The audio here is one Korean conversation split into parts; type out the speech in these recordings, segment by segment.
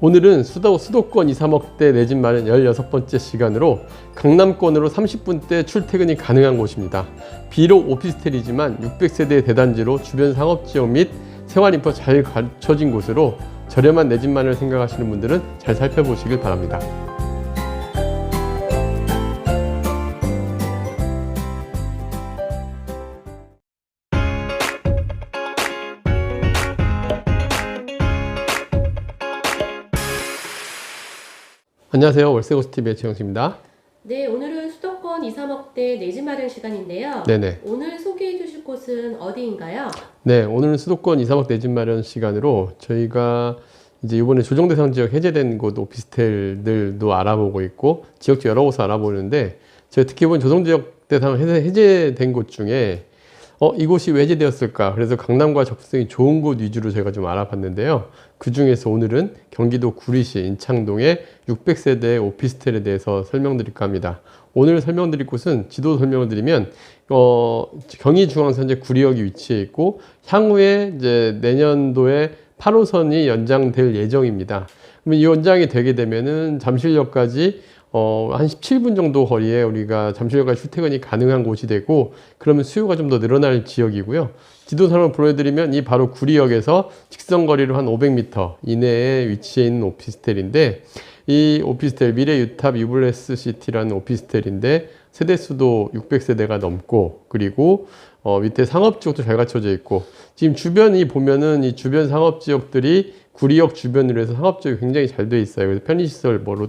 오늘은 수도, 수도권 2, 3억대 내 집 마련 16번째 시간으로 강남권으로 30분대 출퇴근이 가능한 곳입니다. 비록 오피스텔이지만 600세대 대단지로 주변 상업지역 및 생활인프 잘 갖춰진 곳으로 저렴한 내 집 마련을 생각하시는 분들은 잘 살펴보시길 바랍니다. 안녕하세요. 월세고스TV의 최영수입니다. 네, 오늘은 수도권 2, 3억대 내 집 마련 시간인데요. 네네. 오늘 소개해 주실 곳은 어디인가요? 네, 오늘은 수도권 2, 3억 내 집 마련 시간으로 저희가 이제 이번에 조정 대상 지역 해제된 곳 오피스텔들도 알아보고 있고 지역주 여러 곳을 알아보는데 제가 특히 본 조정 지역 대상 해제, 해제된 곳 중에 어, 이곳이 왜 해제되었을까? 그래서 강남과 접근성이 좋은 곳 위주로 제가 좀 알아봤는데요. 그 중에서 오늘은 경기도 구리시 인창동의 600세대 오피스텔에 대해서 설명드릴까 합니다. 오늘 설명드릴 곳은 지도 설명을 드리면 어, 경의중앙선 현재 구리역이 위치해 있고 향후에 이제 내년도에 8호선이 연장될 예정입니다. 그러면 이 연장이 되게 되면은 잠실역까지 어, 한 17분 정도 거리에 우리가 잠실역까지 출퇴근이 가능한 곳이 되고 그러면 수요가 좀 더 늘어날 지역이고요. 지도선을 보여드리면 이 바로 구리역에서 직선 거리로 한 500m 이내에 위치해 있는 오피스텔인데 이 오피스텔 미래 유탑 유블레스 시티라는 오피스텔인데 세대 수도 600세대가 넘고 그리고 어, 밑에 상업 지역도 잘 갖춰져 있고 지금 주변이 보면은 이 주변 상업 지역들이 구리역 주변으로 해서 상업 지역이 굉장히 잘 돼 있어요. 그래서 편의시설, 뭐, 로-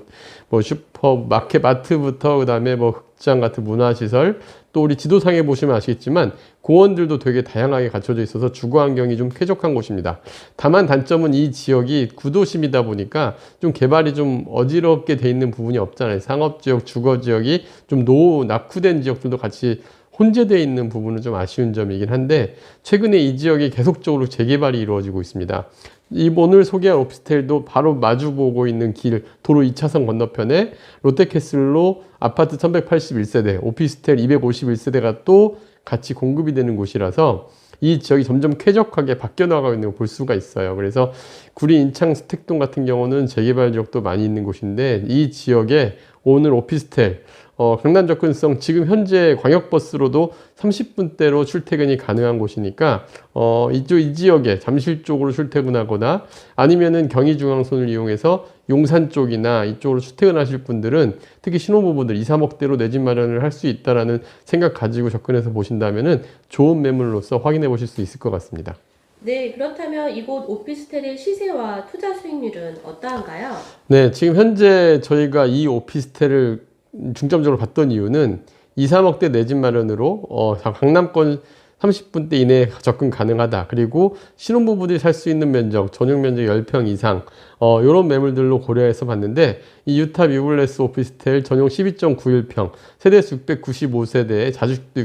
뭐 슈퍼, 마켓, 마트부터 그다음에 뭐 극장 같은 문화시설 또 우리 지도상에 보시면 아시겠지만 공원들도 되게 다양하게 갖춰져 있어서 주거 환경이 좀 쾌적한 곳입니다. 다만 단점은 이 지역이 구도심이다 보니까 좀 개발이 좀 어지럽게 돼 있는 부분이 없잖아요. 상업 지역, 주거 지역이 좀 노, 낙후된 지역들도 같이 혼재되어 있는 부분은 좀 아쉬운 점이긴 한데 최근에 이 지역이 계속적으로 재개발이 이루어지고 있습니다. 이 오늘 소개할 오피스텔도 바로 마주보고 있는 길 도로 2차선 건너편에 롯데캐슬로 아파트 1181세대, 오피스텔 251세대가 또 같이 공급이 되는 곳이라서 이 지역이 점점 쾌적하게 바뀌어 나가고 있는 걸 볼 수가 있어요. 그래서 구리 인창 스택동 같은 경우는 재개발 지역도 많이 있는 곳인데 이 지역에 오늘 오피스텔 어, 강남 접근성 지금 현재 광역버스로도 30분대로 출퇴근이 가능한 곳이니까 어, 이쪽 이 지역에 잠실 쪽으로 출퇴근하거나 아니면은 경의중앙선을 이용해서 용산 쪽이나 이쪽으로 출퇴근하실 분들은 특히 신혼부부들 2, 3억대로 내 집 마련을 할 수 있다라는 생각 가지고 접근해서 보신다면은 좋은 매물로서 확인해 보실 수 있을 것 같습니다. 네, 그렇다면 이곳 오피스텔의 시세와 투자 수익률은 어떠한가요? 네, 지금 현재 저희가 이 오피스텔을 중점적으로 봤던 이유는 2, 3억대 내 집 마련으로 어, 강남권 30분대 이내에 접근 가능하다. 그리고 신혼부부들이 살 수 있는 면적, 전용 면적 10평 이상, 어, 요런 매물들로 고려해서 봤는데, 이 유탑 유블레스 오피스텔 전용 12.91평, 세대수 695세대에 자주식도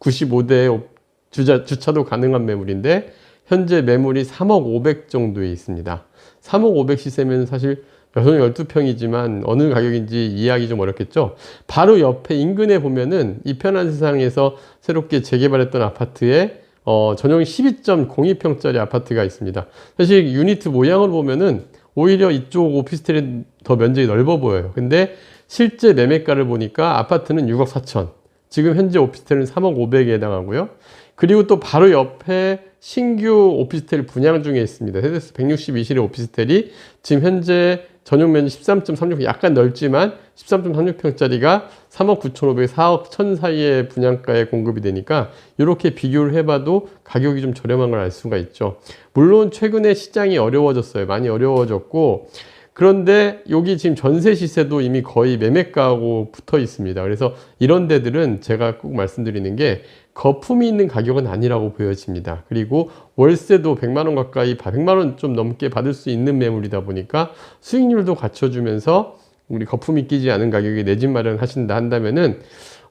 695대에 주차, 주차도 가능한 매물인데, 현재 매물이 3억 500 정도에 있습니다. 3억 500 시세면 사실 여성 12평이지만 어느 가격인지 이해하기 좀 어렵겠죠. 바로 옆에 인근에 보면은 이 편한 세상에서 새롭게 재개발했던 아파트에 어, 전용 12.02평짜리 아파트가 있습니다. 사실 유니트 모양을 보면은 오히려 이쪽 오피스텔이 더 면적이 넓어 보여요. 근데 실제 매매가를 보니까 아파트는 6억 4천. 지금 현재 오피스텔은 3억 500에 해당하고요. 그리고 또 바로 옆에 신규 오피스텔 분양 중에 있습니다. 세대수 162실의 오피스텔이 지금 현재 전용 면적 13.36평 약간 넓지만 13.36평짜리가 3억 9,500, 4억 1,000 사이의 분양가에 공급이 되니까 이렇게 비교를 해봐도 가격이 좀 저렴한 걸 알 수가 있죠. 물론 최근에 시장이 어려워졌어요. 많이 어려워졌고 그런데 여기 지금 전세 시세도 이미 거의 매매가하고 붙어 있습니다. 그래서 이런 데들은 제가 꼭 말씀드리는 게 거품이 있는 가격은 아니라고 보여집니다. 그리고 월세도 100만 원 가까이 100만 원 좀 넘게 받을 수 있는 매물이다 보니까 수익률도 갖춰주면서 우리 거품이 끼지 않은 가격에 내 집 마련하신다 한다면은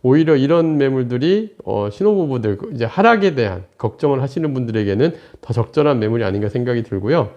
오히려 이런 매물들이 어, 신혼부부들 이제 하락에 대한 걱정을 하시는 분들에게는 더 적절한 매물이 아닌가 생각이 들고요.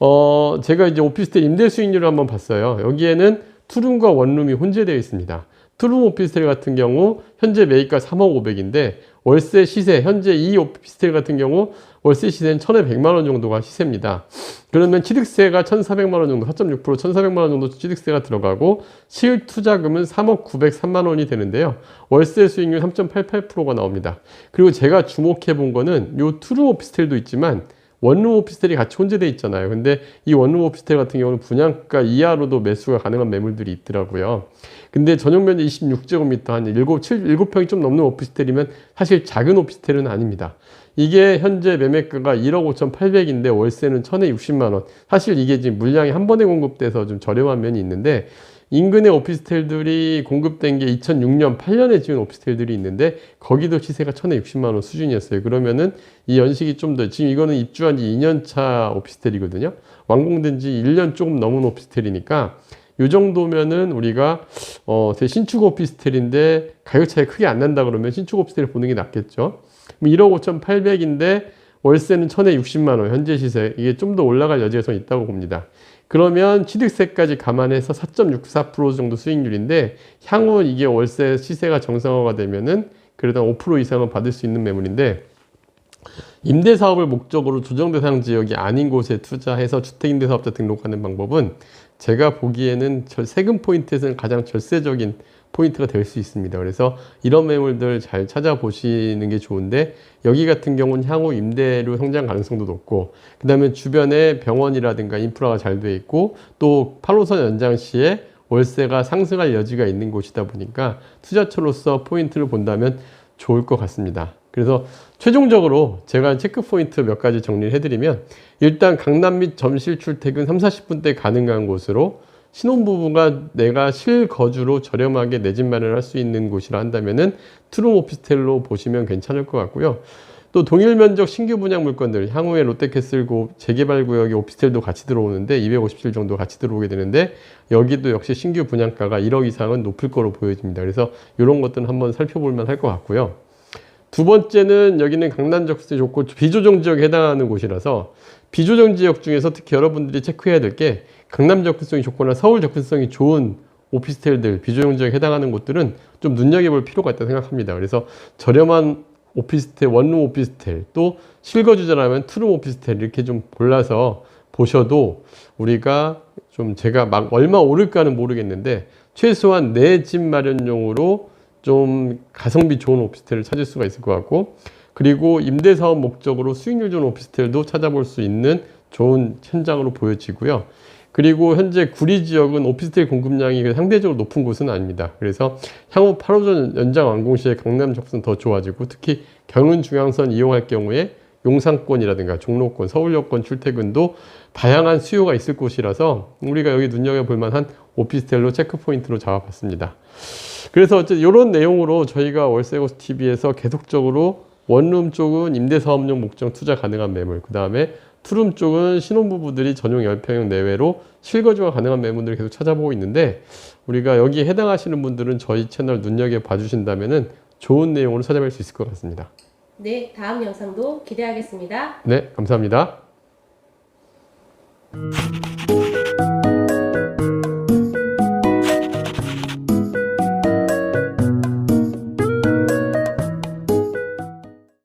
어, 제가 이제 오피스텔 임대 수익률을 한번 봤어요. 여기에는 투룸과 원룸이 혼재되어 있습니다. 투룸 오피스텔 같은 경우 현재 매입가 3억 5백인데 월세 시세 현재 이 오피스텔 같은 경우 월세 시세는 1,100만 원 정도가 시세입니다. 그러면 취득세가 1,400만 원 정도, 4.6% 1,400만 원 정도 취득세가 들어가고 실투자금은 3억 903만 원이 되는데요. 월세 수익률 3.88%가 나옵니다. 그리고 제가 주목해 본 거는 요 투룸 오피스텔도 있지만 원룸 오피스텔이 같이 혼재돼 있잖아요. 근데 이 원룸 오피스텔 같은 경우는 분양가 이하로도 매수가 가능한 매물들이 있더라고요. 근데 전용 면적 26제곱미터 한 7, 7, 7평이 좀 넘는 오피스텔이면 사실 작은 오피스텔은 아닙니다. 이게 현재 매매가가 1억 5,800인데 월세는 1,060만 원. 사실 이게 지금 물량이 한 번에 공급돼서 좀 저렴한 면이 있는데 인근의 오피스텔들이 공급된 게 2006년, 8년에 지은 오피스텔들이 있는데 거기도 시세가 1,060만 원 수준이었어요. 그러면은 이 연식이 좀 더 지금 이거는 입주한 지 2년 차 오피스텔이거든요. 완공된 지 1년 조금 넘은 오피스텔이니까 이 정도면은 우리가 어, 제 신축 오피스텔인데 가격 차이 크게 안 난다 그러면 신축 오피스텔 보는 게 낫겠죠. 1억 5,800인데 월세는 1,060만 원 현재 시세 이게 좀 더 올라갈 여지가 좀 있다고 봅니다. 그러면 취득세까지 감안해서 4.64% 정도 수익률인데 향후 이게 월세 시세가 정상화가 되면은 그래도 한5% 이상은 받을 수 있는 매물인데 임대 사업을 목적으로 조정 대상 지역이 아닌 곳에 투자해서 주택 임대 사업자 등록하는 방법은 제가 보기에는 절- 세금 포인트에서는 가장 절세적인 포인트가 될 수 있습니다. 그래서 이런 매물들 잘 찾아보시는 게 좋은데 여기 같은 경우는 향후 임대료 성장 가능성도 높고 그 다음에 주변에 병원이라든가 인프라가 잘 돼 있고 또 8호선 연장 시에 월세가 상승할 여지가 있는 곳이다 보니까 투자처로서 포인트를 본다면 좋을 것 같습니다. 그래서 최종적으로 제가 체크 포인트 몇 가지 정리를 해드리면 일단 강남 및 점실 출퇴근 3, 40분대 가능한 곳으로 신혼부부가 내가 실거주로 저렴하게 내 집 마련할 수 있는 곳이라 한다면은 투룸 오피스텔로 보시면 괜찮을 것 같고요. 또 동일 면적 신규 분양 물건들 향후에 롯데캐슬 고 재개발 구역에 오피스텔도 같이 들어오는데 257 정도 같이 들어오게 되는데 여기도 역시 신규 분양가가 1억 이상은 높을 거로 보여집니다. 그래서 이런 것들은 한번 살펴볼 만 할 것 같고요. 두 번째는 여기는 강남 적세 좋고 비조정 지역에 해당하는 곳이라서 비조정 지역 중에서 특히 여러분들이 체크해야 될게 강남 접근성이 좋거나 서울 접근성이 좋은 오피스텔들 비조정 지역에 해당하는 곳들은 좀 눈여겨볼 필요가 있다고 생각합니다. 그래서 저렴한 오피스텔, 원룸 오피스텔 또 실거주자라면 투룸 오피스텔 이렇게 좀 골라서 보셔도 우리가 좀 제가 막 얼마 오를까는 모르겠는데 최소한 내 집 마련용으로 좀 가성비 좋은 오피스텔을 찾을 수가 있을 것 같고 그리고 임대 사업 목적으로 수익률 좋은 오피스텔도 찾아볼 수 있는 좋은 현장으로 보여지고요. 그리고 현재 구리 지역은 오피스텔 공급량이 상대적으로 높은 곳은 아닙니다. 그래서 향후 8호선 연장 완공 시에 강남 접근 더 좋아지고 특히 경은 중앙선 이용할 경우에 용산권이라든가 종로권, 서울역권 출퇴근도 다양한 수요가 있을 곳이라서 우리가 여기 눈여겨볼 만한 오피스텔로 체크 포인트로 잡아봤습니다. 그래서 어쨌든 이런 내용으로 저희가 월세고스 TV에서 계속적으로 원룸 쪽은 임대사업용 목적 투자 가능한 매물, 그 다음에 투룸 쪽은 신혼부부들이 전용 10평형 내외로 실거주가 가능한 매물들을 계속 찾아보고 있는데 우리가 여기에 해당하시는 분들은 저희 채널 눈여겨 봐 주신다면 좋은 내용으로 찾아뵐 수 있을 것 같습니다. 네, 다음 영상도 기대하겠습니다. 네, 감사합니다.